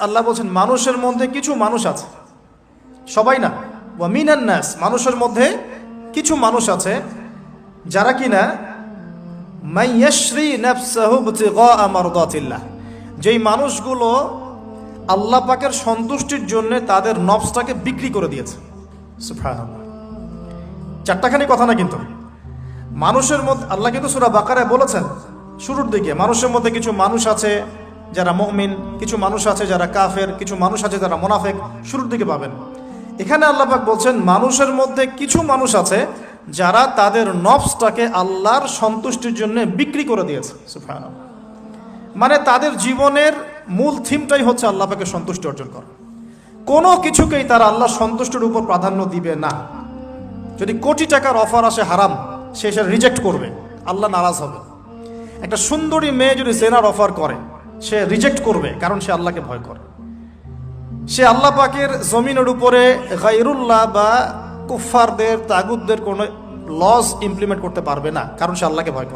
আল্লাহ বলছেন, মানুষের মধ্যে কিছু মানুষ আছে। সবাই না। ওয়ামিনান নাস, মানুষের মধ্যে কিছু মানুষ আছে, যারা ইবতিগা মারদাতিল্লাহ যেই মানুষগুলো আল্লাহ পাকের সন্তুষ্টির জন্য তাদের নবসটাকে বিক্রি করে দিয়েছে। চারটাখানি কথা না কিন্তু। মানুষের মধ্যে, আল্লাহ কিন্তু সুরা বাকারায় বলেছেন, শুরুর দিকে, মানুষের মধ্যে কিছু মানুষ আছে যারা মহমিন কিছু মানুষ আছে যারা কাফের, কিছু মানুষ আছে যারা মোনাফেক, শুরুর দিকে পাবেন। এখানে আল্লাপাক বলছেন, মানুষের মধ্যে কিছু মানুষ আছে যারা তাদের নফসটাকে আল্লাহর সন্তুষ্টির জন্য বিক্রি করে দিয়েছে। মানে তাদের জীবনের মূল থিমটাই হচ্ছে আল্লাপাকে সন্তুষ্টি অর্জন করা। কোনো কিছুকেই তারা আল্লাহ সন্তুষ্টির উপর প্রাধান্য দিবে না। যদি কোটি টাকার অফার আসে হারাম, সে সেটা রিজেক্ট করবে, আল্লাহ নারাজ হবে। একটা সুন্দরী মেয়ে যদি জেনার অফার করে সে রিজেক্ট করবে, কারণ সে আল্লাহকে ভয় করে। সে আল্লাহ পাকের জমিনের উপরে গাইরুল্লাহ বা কুফফারদের তাগুদদের কোনো লস ইমপ্লিমেন্ট করতে পারবে না, কারণ সে আল্লাহকে ভয় করে।